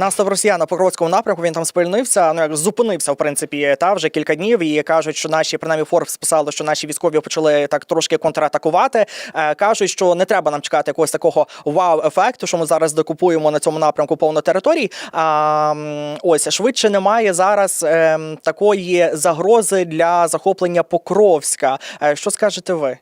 Наступ росіян на Покровському напрямку він там спильнився. Ну як зупинився в принципі та вже кілька днів. І кажуть, що наші принаймні Форбс писали, що наші військові почали так трошки контратакувати. Е, кажуть, що не треба нам чекати якогось такого вау-ефекту, що ми зараз докупуємо на цьому напрямку повно територій. А ось швидше немає зараз е, такої загрози для захоплення Покровська. Е, що скажете ви?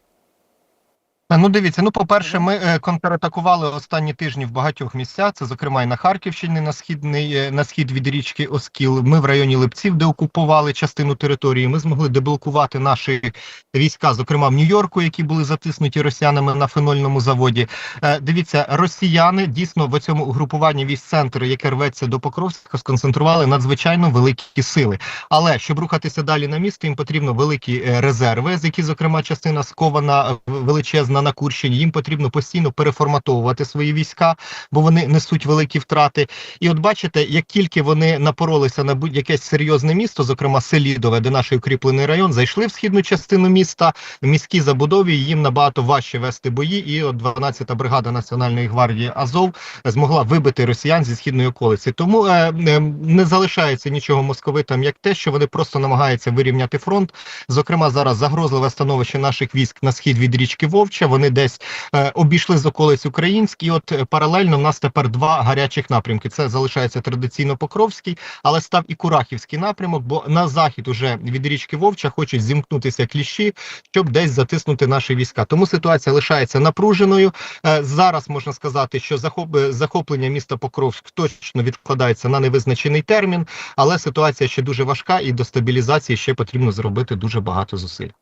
Ну, дивіться, ну, по-перше, ми е, контратакували останні тижні в багатьох місцях. Це, зокрема, і на Харківщині, на східний е, на схід від річки Оскіл. Ми в районі Липців, де окупували частину території. Ми змогли деблокувати наші війська, зокрема в Нью-Йорку, які були затиснуті росіянами на фенольному заводі. Е, Дивіться, росіяни дійсно в цьому угрупуванні військ центру, яке рветься до Покровська, сконцентрували надзвичайно великі сили. Але щоб рухатися далі на місто, їм потрібно великі резерви, з які, зокрема, частина скована величезна на Курщині. Їм потрібно постійно переформатовувати свої війська, бо вони несуть великі втрати. І от бачите, як тільки вони напоролися на будь-якесь серйозне місто, зокрема Селідове, де наш укріплений район, зайшли в східну частину міста, в міській забудові їм набагато важче вести бої. І от 12-та бригада Національної гвардії Азов змогла вибити росіян зі східної околиці. Тому е, е, не залишається нічого московитам, як те, що вони просто намагаються вирівняти фронт. Зокрема, зараз загрозливе становище наших військ на схід від річки Вовча. Вони десь е, обійшли з околиць Українськ, і от е, паралельно в нас тепер два гарячих напрямки. Це залишається традиційно Покровський, але став і Курахівський напрямок. Бо на захід уже від річки Вовча хочуть зімкнутися кліщі, щоб десь затиснути наші війська. Тому ситуація лишається напруженою. Е, Зараз можна сказати, що захоп... е, захоплення міста Покровськ точно відкладається на невизначений термін, але ситуація ще дуже важка, і до стабілізації ще потрібно зробити дуже багато зусиль.